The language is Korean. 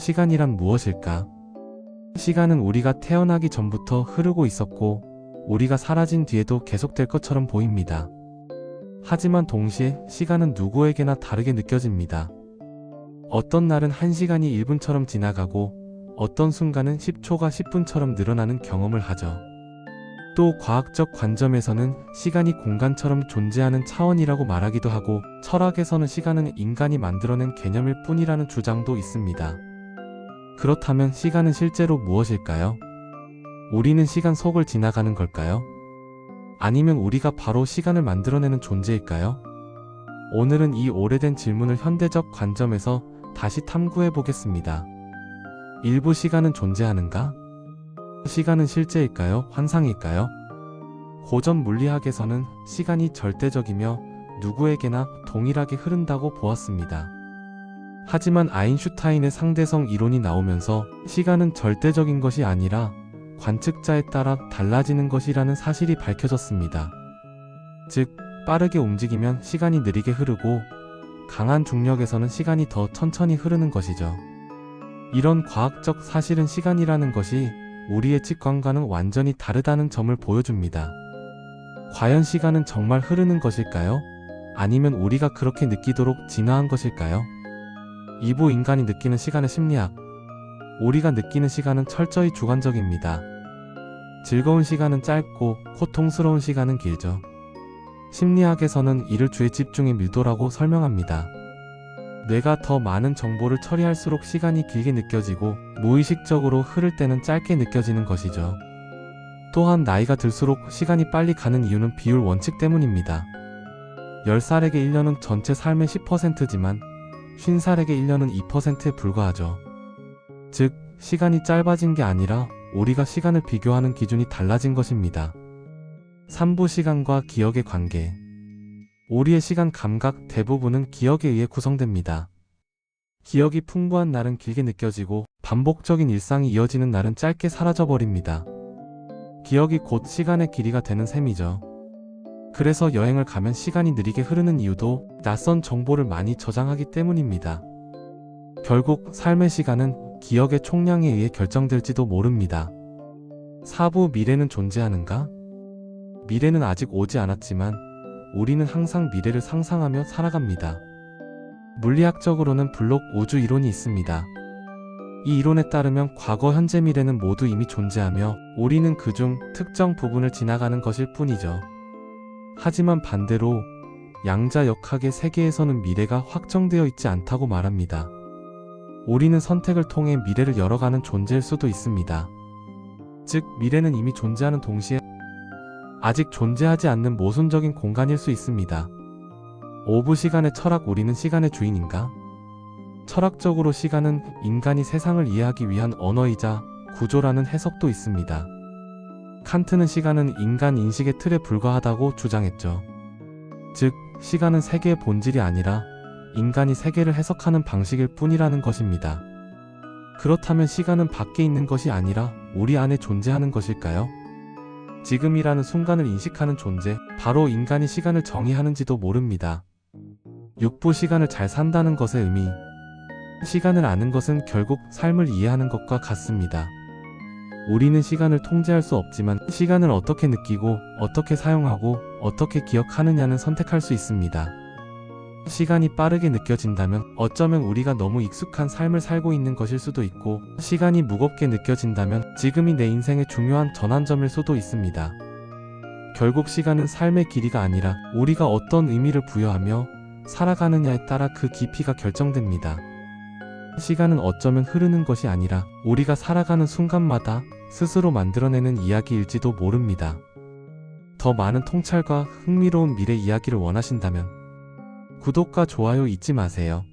시간이란 무엇일까? 시간은 우리가 태어나기 전부터 흐르고 있었고, 우리가 사라진 뒤에도 계속될 것처럼 보입니다. 하지만 동시에 시간은 누구에게나 다르게 느껴집니다. 어떤 날은 1시간이 1분처럼 지나가고, 어떤 순간은 10초가 10분처럼 늘어나는 경험을 하죠. 또 과학적 관점에서는 시간이 공간처럼 존재하는 차원이라고 말하기도 하고 철학에서는 시간은 인간이 만들어낸 개념일 뿐이라는 주장도 있습니다. 그렇다면 시간은 실제로 무엇일까요? 우리는 시간 속을 지나가는 걸까요? 아니면 우리가 바로 시간을 만들어내는 존재일까요? 오늘은 이 오래된 질문을 현대적 관점에서 다시 탐구해 보겠습니다. 일부 시간은 존재하는가? 시간은 실제일까요? 환상일까요? 고전 물리학에서는 시간이 절대적이며 누구에게나 동일하게 흐른다고 보았습니다. 하지만 아인슈타인의 상대성 이론이 나오면서 시간은 절대적인 것이 아니라 관측자에 따라 달라지는 것이라는 사실이 밝혀졌습니다. 즉, 빠르게 움직이면 시간이 느리게 흐르고 강한 중력에서는 시간이 더 천천히 흐르는 것이죠. 이런 과학적 사실은 시간이라는 것이 우리의 직관과는 완전히 다르다는 점을 보여줍니다. 과연 시간은 정말 흐르는 것일까요? 아니면 우리가 그렇게 느끼도록 진화한 것일까요? 2부 인간이 느끼는 시간의 심리학. 우리가 느끼는 시간은 철저히 주관적입니다. 즐거운 시간은 짧고 고통스러운 시간은 길죠. 심리학에서는 이를 주의 집중의 밀도라고 설명합니다. 뇌가 더 많은 정보를 처리할수록 시간이 길게 느껴지고 무의식적으로 흐를 때는 짧게 느껴지는 것이죠. 또한 나이가 들수록 시간이 빨리 가는 이유는 비율 원칙 때문입니다. 10살에게 1년은 전체 삶의 10%지만 50살에게 1년은 2%에 불과하죠. 즉, 시간이 짧아진 게 아니라 우리가 시간을 비교하는 기준이 달라진 것입니다. 3부 시간과 기억의 관계. 우리의 시간 감각 대부분은 기억에 의해 구성됩니다. 기억이 풍부한 날은 길게 느껴지고 반복적인 일상이 이어지는 날은 짧게 사라져버립니다. 기억이 곧 시간의 길이가 되는 셈이죠. 그래서 여행을 가면 시간이 느리게 흐르는 이유도 낯선 정보를 많이 저장하기 때문입니다. 결국 삶의 시간은 기억의 총량에 의해 결정될지도 모릅니다. 사부 미래는 존재하는가? 미래는 아직 오지 않았지만 우리는 항상 미래를 상상하며 살아갑니다. 물리학적으로는 블록 우주 이론이 있습니다. 이 이론에 따르면 과거, 현재, 미래는 모두 이미 존재하며 우리는 그중 특정 부분을 지나가는 것일 뿐이죠. 하지만 반대로 양자 역학의 세계에서는 미래가 확정되어 있지 않다고 말합니다. 우리는 선택을 통해 미래를 열어가는 존재일 수도 있습니다. 즉, 미래는 이미 존재하는 동시에 아직 존재하지 않는 모순적인 공간일 수 있습니다. 오부 시간의 철학 우리는 시간의 주인인가? 철학적으로 시간은 인간이 세상을 이해하기 위한 언어이자 구조라는 해석도 있습니다. 칸트는 시간은 인간 인식의 틀에 불과하다고 주장했죠. 즉, 시간은 세계의 본질이 아니라 인간이 세계를 해석하는 방식일 뿐이라는 것입니다. 그렇다면 시간은 밖에 있는 것이 아니라 우리 안에 존재하는 것일까요? 지금이라는 순간을 인식하는 존재, 바로 인간이 시간을 정의하는지도 모릅니다. 육부 시간을 잘 산다는 것의 의미. 시간을 아는 것은 결국 삶을 이해하는 것과 같습니다. 우리는 시간을 통제할 수 없지만 시간을 어떻게 느끼고 어떻게 사용하고 어떻게 기억하느냐는 선택할 수 있습니다. 시간이 빠르게 느껴진다면 어쩌면 우리가 너무 익숙한 삶을 살고 있는 것일 수도 있고 시간이 무겁게 느껴진다면 지금이 내 인생의 중요한 전환점일 수도 있습니다. 결국 시간은 삶의 길이가 아니라 우리가 어떤 의미를 부여하며 살아가느냐에 따라 그 깊이가 결정됩니다. 시간은 어쩌면 흐르는 것이 아니라 우리가 살아가는 순간마다 스스로 만들어내는 이야기일지도 모릅니다. 더 많은 통찰과 흥미로운 미래 이야기를 원하신다면 구독과 좋아요 잊지 마세요.